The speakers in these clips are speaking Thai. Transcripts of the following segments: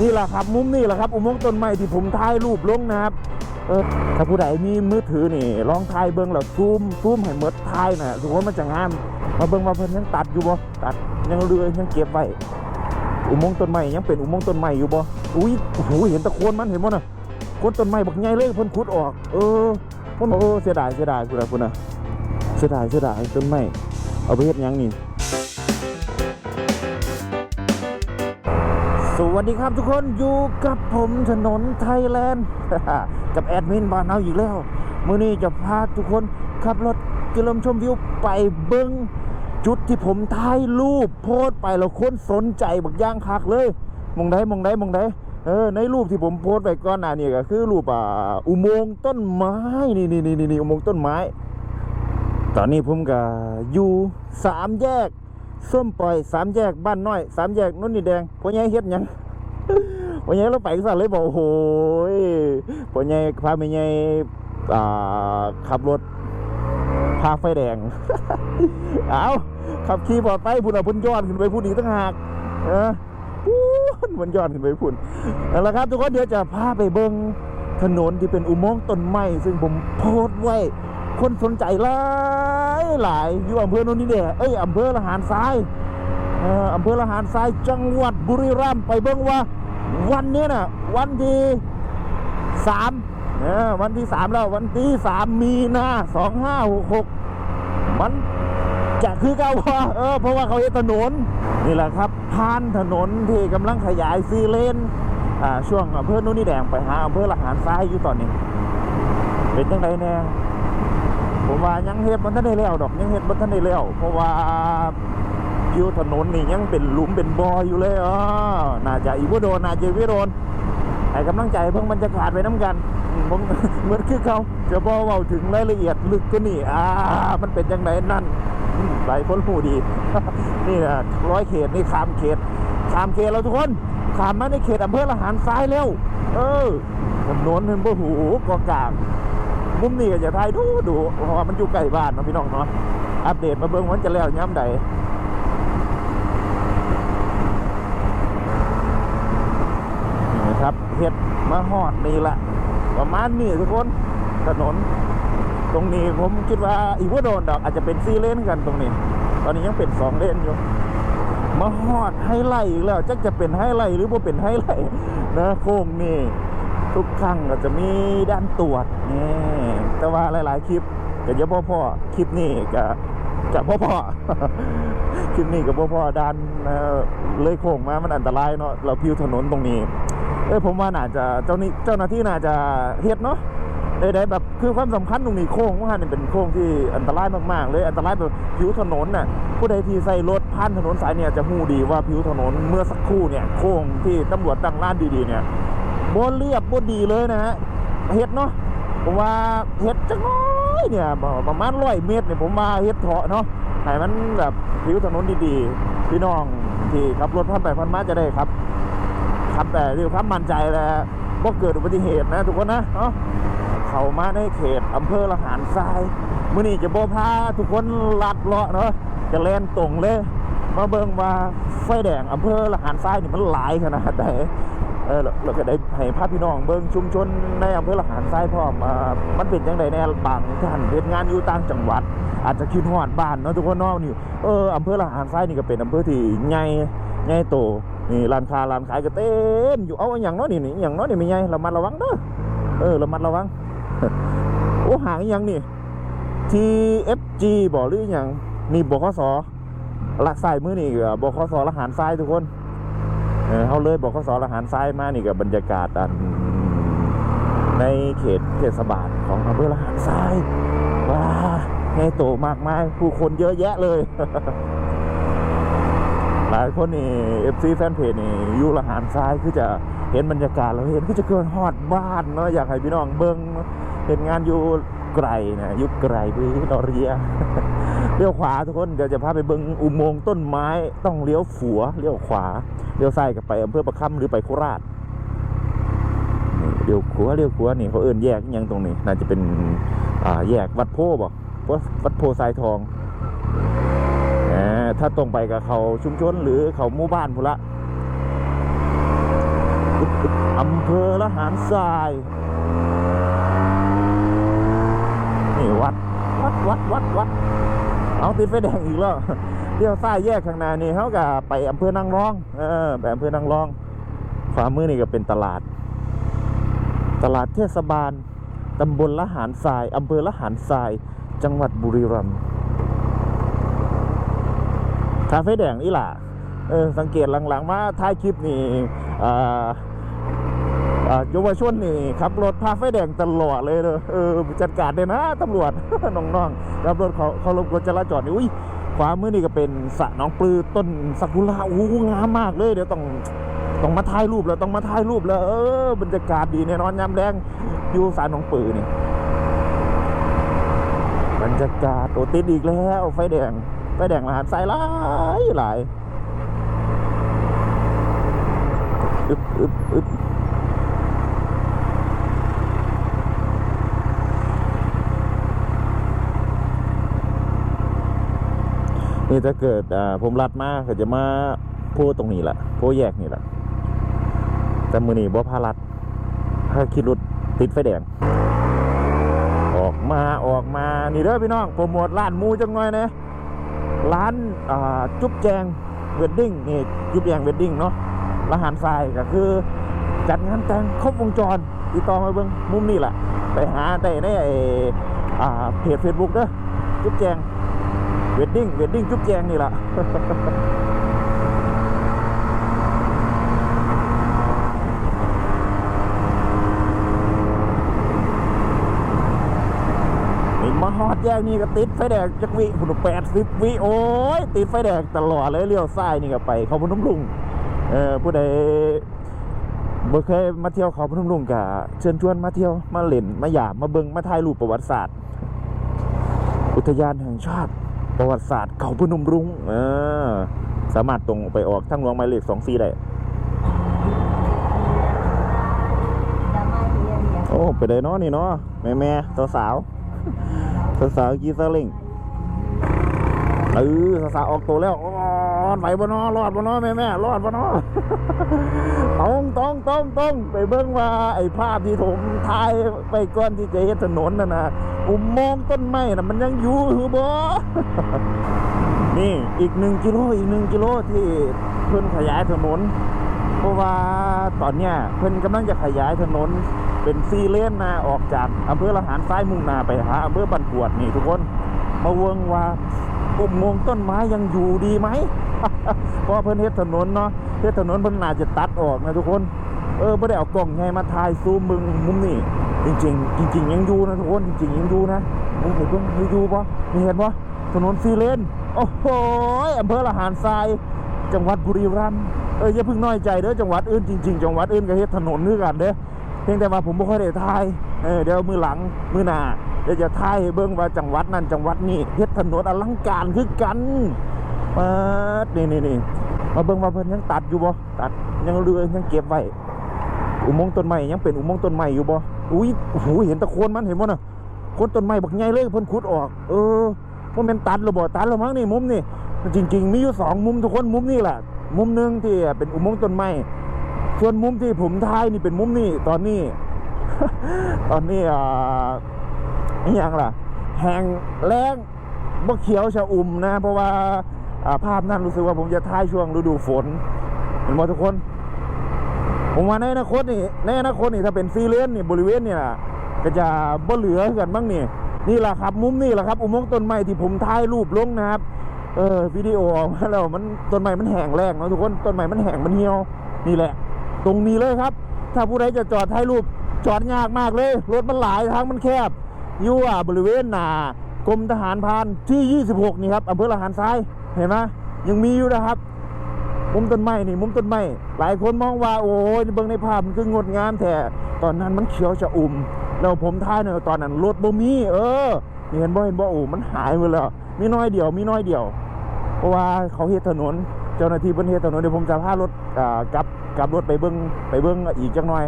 นี่แหละครับ มุมนี่แหละครับ อุโมงค์ต้นไม้ที่ผมถ่ายรูปลงนะครับเออถ้าผู้ใดมีมือถือนี่ลองถ่ายเบิ้งแล้วซูมซูมให้หมดถ่ายน่ะถือว่ามันจะงามมาเบิ้งว่าเพิ่นยังตัดอยู่บ่ตัดยังเรือยยังเก็บไว้อุโมงค์ต้นไม้ยังเป็นอุโมงค์ต้นไม้อยู่บ่อุ้ยโอ้โหเห็นตะโคนมันเห็นบ่น่ะโคนต้นไม้บักใหญ่เลยเพิ่นขุดออก เออเพิ่นเออเสียดายเสียดายพุ่นนะพุ่นนะเสียดายเสียดายต้นไม้เอาไปเฮ็ดหยังนี่ วัสดีครับทุกคนอยู่กับผมถนนไทยแลนด์ กับแอดมินบ้านเอาอีกแล้วมื้อนี้จะพาทุกคนขับรถกิลมชมวิวไปเบิ้งจุดที่ผมถ่ายรูปโพสไปแล้วคนสนใจบักย่างคักเลยมองได้มองได้มองได้เออในรูปที่ผมโพสไปก่อนหน้านี้ก็คือรูปอ่าอุโมงค์ต้นไม้นี่นี่นี่นี่อุโมงค์ต้นไม้ ตอนนี้ผมก็อยู่สามแยกส้มปล่อยสามแยกบ้านน้อยสามแยกนุ่นนี่แดงพ่อใหญ่เฮ็ดยัง พ่อใหญ่เราไปสั่นเลยบอกโอ้โหยพ่อใหญ่พาแม่ใหญ่อ่าขับรถพาไฟแดง เอาขับขี่ปลอดไปพุ่นอะพุ่นย้อนขึ้นไปพุ่นอีกตั้งหากเออพุ่นมันย้อนขึ้นไปพุ่นนั่นแหละครับทุกคนเดี๋ยวจะพาไปเบิ่งถนนที่เป็นอุโมงค์ต้นไม้ซึ่งผมโพสต์ไว้ คนสนใจหลายหลายอยู่อำเภอโนนนี่แดงเอ้ยอำเภอละหารทราย อำเภอละหารทรายจังหวัดบุรีรัมย์ไปเบิ่งว่า วันนี้น่ะวันที่สามวันที่สามแล้ววันที่สามมีนาสองห้าหกหกมันจะคือเก่าพอเออเพราะว่าเขาเฮ็ดถนนนี่แหละครับผ่านถนนที่กำลังขยายซีเลนอ่าช่วงอำเภอโนนนี่แดงไปหาอำเภอละหารทรายอยู่ตอนนี้ เป็นจังไดแน่ผมว่ายังเฮ็ดมันทันได้แล้วดอกยังเฮ็ดมันทันได้แล้วเพราะว่า อยู่ถนนนี่ยังเป็นหลุมเป็นบ่ออยู่เลยอ๋อน่าจะอีกบ่โดนน่าจะวิโรนให้กำลังใจเพิ่งบรรยากาศไปน้ำกันผมเหมือนคือเขาจะบอกเว้าถึงรายละเอียดลึกก็นี่อ่ามันเป็นจังไดนั่นอืมหลายคนหูดี นี่นะร้อยเขตนี่ขามเขตขามเขตแล้วทุกคนขามมาในเขตอำเภอละหารซ้ายแล้วเออถนนเห็นบ่หูกอกลางมุมนี้ก็จะถ่ายดูดูเพราะว่ามันอยู่ใกล้บ้านนะพี่น้องเนาะอัปเดตมาเบิ่งวันจะแล้วย้ำใดนี่ครับ เฮ็ดมาฮอดนี่แหละประมาณนี้ทุกคนถนน ตรงนี้ผมคิดว่าอีกว่าโดนดอกอาจจะเป็นซีเลนกันตรงนี้ ตอนนี้ยังเป็นสองเลนอยู่มาฮอดไฮไลท์อีกแล้วจักจะเป็นไฮไลท์หรือว่าเป็นไฮไลท์นะโค้งนี่ทุกครั้งก็จะมีด้านตรวจนี่แต่ว่าหลาย ๆ คลิปก็จะพ่อพ่อคลิปนี้ก็จะพ่อพ่อๆคลิปนี้กับพ่อพ่อๆด้านเอ่อเลยโค้งมา มันอันตรายเนาะ เราพิวถนนตรงนี้ เอ้ผมว่าน่าจะเจ้านี้เจ้าหน้าที่น่าจะเฮ็ดเนาะได้แบบคือความสำคัญตรงนี้โค้งว่าเนี่ยเป็นโค้งที่อันตรายมากๆ เลยอันตรายแบบผิวถนนน่ะผู้ใดที่ใส่รถผ่านถนนสายเนี่ยจะหูดีว่าผิวถนนเมื่อสักครู่เนี่ยโค้งที่ตำรวจตั้งร้านดีๆเนี่ยบนเรียบบนดีเลยนะฮะเฮ็ดเนาะผมว่าเฮ็ดจังน้อยเนี่ยประมาณร้อยเมตรเนี่ยผมว่าเฮ็ดเถาะเนาะให้มันแบบผิวถนนดีๆพี่น้องที่ขับรถผ่านไปผ่านมาจะได้ครับ ขับแต่ด้วยความมั่นใจแล้วบ่เกิดอุบัติเหตุนะทุกคนนะเนาะเขามาในเขตอำเภอละหารทรายมื้อนี้จะบ่พาทุกคนลัดเลาะเนาะจะแล่นตรงเลย มาเบิ่งว่าไฟแดงอำเภอละหารทรายนี่มันหลายขนาดใดเออเราเราก็ได้ให้ภาพพี่น้องเบิ่งชุมชนในอำเภอละหารทรายพร้อมามันเป็นจังไดแน่บางท่านเฮ็ดงานอยู่ต่างจังหวัด อาจจะคิดฮอดบ้านเนาะทุกคนเนาะนี่เอออำเภอละหารทรายนี่ก็เป็นอำเภอที่ใหญ่ใหญ่โต นี่ร้านค้าร้านขายก็เต็มอยู่เอาอย่างนาะนี่นี่อย่างเนาะนี่ไม่ใหญ่ระมัดระวังเด้อเออระมัดระวังโอ้หางอย่างนี่ TFG บ่หรืออย่างนี่บขสลักสายมือนี่ก็บขสละหารทรายทุกคนเออเขาเลยบอกเขาสอนอาหารซ้ายมานี่กับบรรยากาศอันในเขตเทศบาลของอำเภอละหารซ้ายว้าใหญ่โตมากมายผู้คนเยอะแยะเลย หลายคนนี่เอฟซีแฟนเพจนี่อยู่ละหารซ้ายคือจะเห็นบรรยากาศแล้วเห็นก็จะเกินฮอดบ้านเนาะอยากให้พี่น้องเบิ้งเห็นงานอยู่ไกลนะอยู่ไกลไปนอเรียเลี้ยวขวาทุกคนเดี๋ยวจะพาไปเบิ้งอุโมงค์ต้นไม้ต้องเลี้ยวฝัวเลี้ยวขวาเลี้ยวซ้ายกับไปอำเภอประคำหรือไปโคราชเลี้ยวขวาเลี้ยวขวานี่เขาเอื่นแยกยังตรงนี้ น่าจะเป็นอ่าแยกวัดโพบ่วัดโพทรายทอง ถ้าตรงไปกับเขาชุมชนหรือเขาหมู่บ้านพุละอำเภอละหารทราย นี่วัด วัดวัดวัดวัดเอาติดไฟแดงอีกแล้วเลี้ยวซ้ายแยกข้างหน้านี่เขาก็ไปอำเภอนางรอง เออไปอำเภอนางรองขวามือนี่ก็เป็นตลาด ตลาดเทศบาลตำบลละหารทรายอำเภอละหารทราย จังหวัดบุรีรัมย์ คาเฟ่แดงนี่ล่ะเออสังเกตหลังๆมาท้ายคลิปนี่อ่าอ่าเยาวชนนี่ขับรถพาไฟแดงตลอดเลยเอเออจัดการเลยนะตำรวจน้องๆขับรถเขาเขารบกวนจราจรนี่อุ้ยขวามือนี่ก็เป็นสระน้องปลือต้นซากุระอู้หูงามมากเลยเดี๋ยวต้องต้องมาถ่ายรูปแล้วต้องมาถ่ายรูปแล้วเออบรรยากาศดีแน่นอนยามแดงอยู่สระน้องปลือนี่บรรยากาศโอติดอีกแล้วไฟแดง ฟแดงละหารสายหลายหลายอึบอึบอึบนี่ถ้าเกิดผมรัดมากก็จะมาโพตรงนี้แหละโพแยกนี่แหละแต่มือนี้บ่พารัดถ้าคิดรถติดไฟแดง ออกมาออกมา นี่เด้อพี่น้องโปรโมทร้านมูจังหน่อยนะ ร้านจุ๊บแจงเวดดิ้งนี่จุ๊บแจงเวดดิ้งเนาะร้านอาหารทรายก็คือ จัดงานแต่งครบวงจรติดต่อมาเบิ่งมุมนี่แหละไปหาได้ในเพจเฟซบุ๊กเด้อจุ๊บแจงเวดดิ้งเวดดิ้งจุ๊บแจงนี่แหละ นี่มาฮอด แยกนี่ก็ติดไฟแดงจักวิคุณแปดสิบวิโอ้ยติดไฟแดงตลอดเลยเลี้ยวซ้ายนี่ก็ไปเขาพนมลุงเออผู้ใดบ่เคยมาเที่ยวเขาพนมลุงกะเชิญชวนมาเที่ยวมาเล่นมาหยาบมาเบิงมาถ่ายรูปประวัติศาสตร์ อุทยานแห่งชาติประวัติศาสตร์เขาพนมรุ้งเออสามารถตรงไปออกทั้งหลวงหมายเลขสองสี่ได้โอ้ไปได้เนาะนี่เนาะแม่แม่สาวสาว สาวสาวๆกีซาเล่งเออสาวสาวๆออกตัวแล้วอ๋อไหวบ่นาะรอดบ่นาะแม่แม่รอดบ่นาะตรงตรงตรงตรงไปเบิ่งว่าไอ้ภาพที่ผมถ่ายไปก่อนที่จะเฮ็ดถนนน่ะนะอุโมงค์ต้นไม้น่ะมันยังอยู่หรือบ่นี่อีกหนึ่งกิโลอีกหนึ่งกิโลที่เพิ่นขยายถนน เพราะว่าตอนเนี้ยเพิ่นกำลังจะขยายถนน เป็นซีเลนนะออกจากอำเภอละหารซ้ายมุ่งนาไปหาอำเภอบันกวดนี่ทุกคน มาเวิงว่าอุโมงค์ต้นไม้ยังอยู่ดีไหมเพราะเพิ่นเฮ็ดถนนเนาะเฮ็ดถนนเพิ่นน่าจะตัดออกนะทุกคน เออไม่ได้เอากล้องไงมาถ่ายซูมมึงมุมนี่จริง ๆ จริง ๆ ยังอยู่นะทุกคนจริงๆยังอยู่นะมึงเห็นปะยังอยู่ปะนี่เห็นปะถนนซีเลนโอ้โหอำเภอละหารทราย จังหวัดบุรีรัมย์เอออย่าเพิ่งน้อยใจเด้อจังหวัดอื่นจริง ๆ จังหวัดอื่นก็เฮ็ดถนนคือกันเด้อ เพียงแต่ว่าผมบ่ค่อยได้ถ่ายเออเดี๋ยวมือหลังมือหน้าเดี๋ยวจะถ่ายให้เบิ่งว่าจังหวัดนั้นจังหวัดนี้เฮ็ดถนนอลังการคือกันเปิดนี่นี่นี่มาเบิ่งว่าเพิ่นยังตัดอยู่บ่ตัดยังเรือยังเก็บไว้อุโมงค์ต้นไม้ยังเป็นอุโมงค์ต้นไม้อยู่บ่อุ้ยโอ้โหเห็นตะโคนมันเห็นบ่น่ะโคนต้นไม้บักใหญ่เลยเพิ่นขุดออก เออบ่แม่นตัดแล้วบ่ตัดแล้วมั้งนี่มุมนี่จริง ๆ มีอยู่สองมุมทุกคนมุมนี่แหละมุมหนึ่งที่เป็นอุโมงค์ต้นไม้ ส่วนมุมที่ผมถ่ายนี่เป็นมุมนี่ตอนนี้ ตอนนี้อ่าย่างล่ะ แห้งแล้งบ่เขียวชะอุ่มนะ เพราะว่าอ่าภาพนั้นรู้สึกว่าผมจะถ่ายช่วงฤดูฝนเห็นไหมทุกคน ผมว่าในอนาคตนี่ในอนาคตนี่ถ้าเป็นฟรีเลนนี่บริเวณนี่นะก็จะบ่เหลือกันบ้างนี่นี่แหละครับมุมนี่แหละครับ อุโมงค์ต้นไม้ที่ผมถ่ายรูปลงนะครับ เออวิดีโอออกมาแล้วมันต้นไม้มันแห้งแรงเนาะทุกคนต้นไม้มันแห้งมันเหี่ยวนี่แหละ ตรงนี้เลยครับ ถ้าผู้ใดจะจอดถ่ายรูปจอดยากมากเลย รถมันหลายทางมันแคบอยู่อะบริเวณหนากรมทหารพานที่ 26 นี่ครับอำเภอละหารซ้ายเห็นไหมยังมีอยู่นะครับ มุมต้นไม้นี่มุมต้นไม้หลายคนมองว่าโอ้ยเบิ่งในภาพมันคืองดงามแต่ตอนนั้นมันเขียวชะอุ่มแล้วผมถ่ายเนี่ยตอนนั้นรถบ่มี เออเห็นบ่เห็นบ่โอ้มันหายไปแล้วมีน้อยเดียวมีน้อยเดียว เพราะว่าเขาเฮ็ดถนน เจ้าหน้าที่เพิ่นเฮ็ดถนนเดี๋ยวผมจะพารถกับ กลับรถไปเบิ่งไปเบิ่งอีกจักหน่อย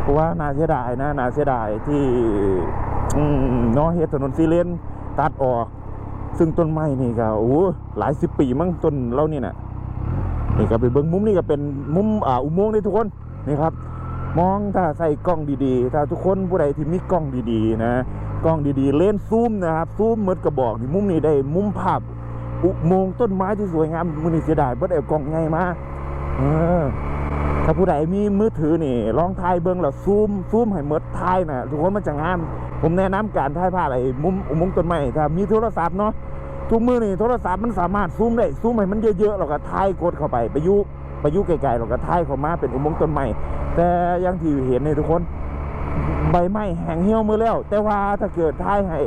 เพราะว่านาเสียดายนะนาเสียดายที่นาะเฮ็ดถนนซีเลนตัดออก ซึ่งต้นไม้นี่ก็โอ้หลายสิบปีมั้งต้นเรานี่น่ะนี่ก็ไปเบิ่งมุมนี่ก็เป็นมุมอ่าอุโมงค์นี่ทุกคนนี่ครับ มองถ้าใส่กล้องดีๆ ถ้าทุกคนผู้ใดที่มีกล้องดีๆ นะกล้องดีๆ เลนส์ซูมนะครับซูมเมือนกระบอกนี่มุมนี้ได้มุมภาพอุโมงค์ต้นไม้ที่สวยงามมือนี่เสียดายเบิดเอากล้องไงมา เออถ้าผู้ใดมีมือถือนี่ลองถ่ายเบิ้งแล้วซูมซูมให้เมดถ่ายนะทุกคนมันจะงาม ผมแนะนำการถ่ายภาพไอ้มุมอุโมงค์ต้นไม้ถ้ามีโทรศัพท์เนาะทุกมือนี่โทรศัพท์มันสามารถซูมได้ซูมให้มันเยอะๆแล้วก็ถ่ายกดเข้าไปไปยุไปยุไกลๆแล้วก็ถ่ายเข้ามาเป็นอุโมงค์ต้นไม้แต่ยังที่เห็นนี่ทุกคนใบไม้แห้งเหี่ยวมือแล้ว แต่ว่าถ้าเกิดถ่ายให้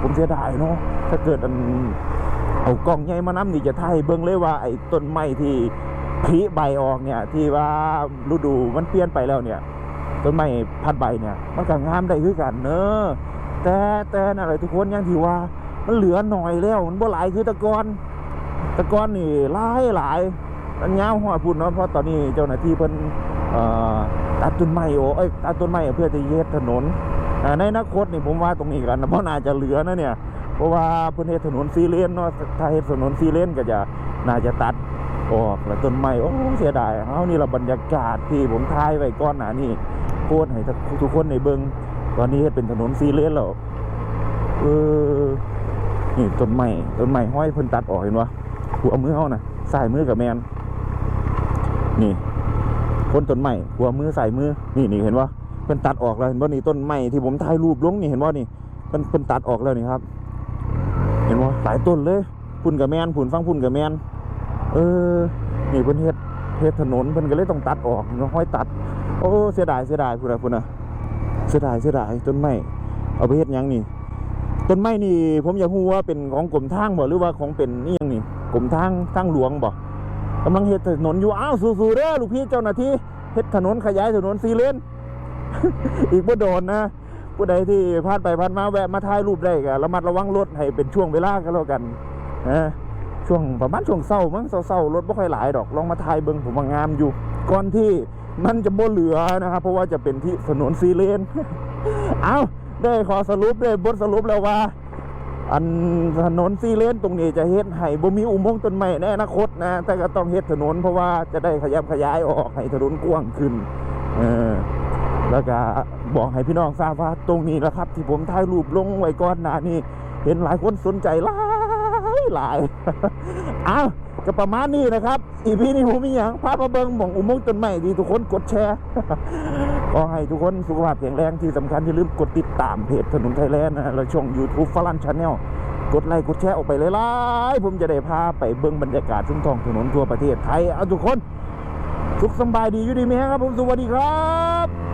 ผมเสียดายเนาะถ้าเกิดอันเอากล้องใหญ่มานํนี่จะถ่ายเบิ่งเลยว่าไอ้ต้นไม้ที่ ผลิใบออกเนี่ย ที่ว่าฤดูมันเปลี่ยนไปแล้วเนี่ยต้นไม้พัดใบเนี่ย มันก็งามได้คือกันเนอะแต่แต่นั่นแหละทุกคนยังที่ว่า มันเหลือหน่อยแล้วมันบ่หลายคือตะกอนตะกอนนี่หลายหลายมันยาวหอดพุ่นเนาะเพราะตอนนี้เจ้าหน้าที่เพิ่นตัดต้นไม้โอ้ยตัดต้นไม้เพื่อจะเย็ดถนนอ่ในอนาคตนี่ผมว่าตรงนี้กันนะเพราะน่าจะเหลือนะเนี่ย เพราะว่าเพิ่นเฮ็ดถนนซีเลนเนาะถ้าเฮ็ดถนนซีเลนก็จะน่าจะตัด ออกแล้วต้นไม้โอ้เสียดายเฮานี่ละบรรยากาศที่ผมถ่ายไว้ก่อนหนานี้โพสต์ให้ทุกคนในเบิงตอนนี้เป็นถนนซีเลนแล้วเออนี่ต้นไม้ต้นไม้ห้อยเพิ่นตัดออกเห็นวะหัวมือเฮานะสายมือกับแมนนี่คนต้นไม้หัวมือสายมือนี่นี่เห็นวะเพิ่นตัดออกแล้วเห็นว่านี่ต้นไม้ที่ผมถ่ายรูปลงนี่เห็นว่านี่เพิ่นเพิ่นตัดออกแล้วนี่ครับ เห็นว่าหลายต้นเลยพุ่นกับแมนพุ่นฟังพุ่นกับแมน เออนี่เพิ่นเฮ็ดเฮ็ดถนนเพิ่นก็เลยต้องตัดออกเนาะห้อยตัด โอ้เสียดายเสียดายพุ่นน่ะพุ่นน่ะเสียดายเสียดายต้นไม้เอาไปเฮ็ดหยังนี่ต้นไม้นี่ ผมอยากรู้ว่าเป็นของกรมทางบ่หรือว่าของเป็นนี่ยังนี่กรมทางทางหลวงบ่กำลังเฮ็ดถนนอยู่อ้าวสู้ๆเด้อลูกพี่เจ้าหน้าที่เฮ็ดถนนขยายถนนซีเลนอีกบ่โดนนะผู้ใดที่ผ่านไปผ่านมาแวะมาถ่ายรูปได้ก็ระมัดระวังรถให้เป็นช่วงเวลาก็แล้วกันนะ ช่วงประมาณช่วงเช้ามั้งเช้าๆรถบ่ค่อยหลายดอกลองมาถ่ายเบิงผมว่างามอยู่ ก่อนที่มันจะบ่เหลือนะครับ เพราะว่าจะเป็นที่ถนนซีเลน เอาได้ขอสรุปได้บทสรุปแล้วว่า อันถนนซีเลนตรงนี้จะเฮ็ดให้บ่มีอุโมงค์ต้นไม้ในอนาคตนะ แต่ก็ต้องเฮ็ดถนนเพราะว่าจะได้ขยับขยายออกให้ถนนกว้างขึ้น เออแล้วก็บอกให้พี่น้องทราบว่าตรงนี้แหละครับ ที่ผมถ่ายรูปลงไว้ก่อนหน้านี้ เห็นหลายคนสนใจหลา หลายอ้าวก็ประมาณนี้นะครับ อีพีนี้ผมมีอย่างพามาเบิงหมองอุโมงค์ต้นไม้ดีทุกคนกดแชร์ขอให้ทุกคนสุขภาพแข็งแรงที่สำคัญอย่าลืมกดติดตามเพจถนนไทยแลนด์นะแล้วช่อง YouTube ฟลันชาแนลกดไลค์กดแชร์ออกไปเลยล่ๆผมจะได้พาไปเบิ่งบรรยากาศทุ่งทองถนนทั่วประเทศไทย เอาทุกคนสุขสบายดีอยู่ดีไหมครับผมสวัสดีครับ